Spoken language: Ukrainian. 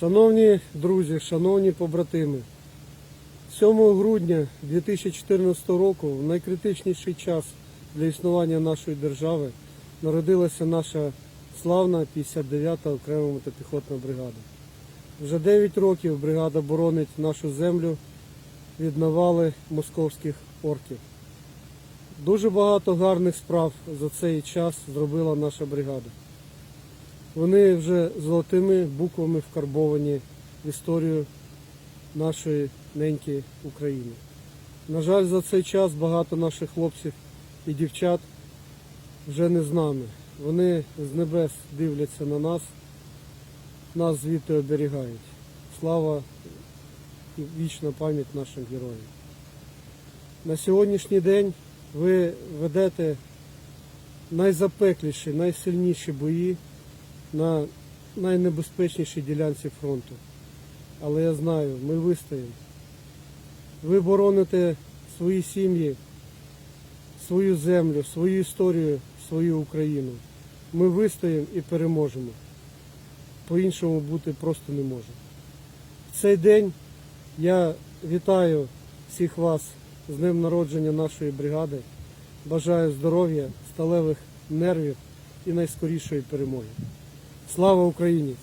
Шановні друзі, шановні побратими, 7 грудня 2014 року, в найкритичніший час для існування нашої держави, народилася наша славна 59-та окрема мотопіхотна бригада. Вже 9 років бригада боронить нашу землю від навали московських орків. Дуже багато гарних справ за цей час зробила наша бригада. Вони вже золотими буквами вкарбовані в історію нашої неньки України. На жаль, за цей час багато наших хлопців і дівчат вже не з нами. Вони з небес дивляться на нас, нас звідти оберігають. Слава і вічна пам'ять нашим героям. На сьогоднішній день ви ведете найзапекліші, найсильніші бої на найнебезпечнішій ділянці фронту. Але я знаю, ми вистоїмо. Ви бороните свої сім'ї, свою землю, свою історію, свою Україну. Ми вистоїмо і переможемо. По-іншому бути просто не може. В цей день я вітаю всіх вас з днем народження нашої бригади. Бажаю здоров'я, сталевих нервів і найскорішої перемоги. Слава Україні!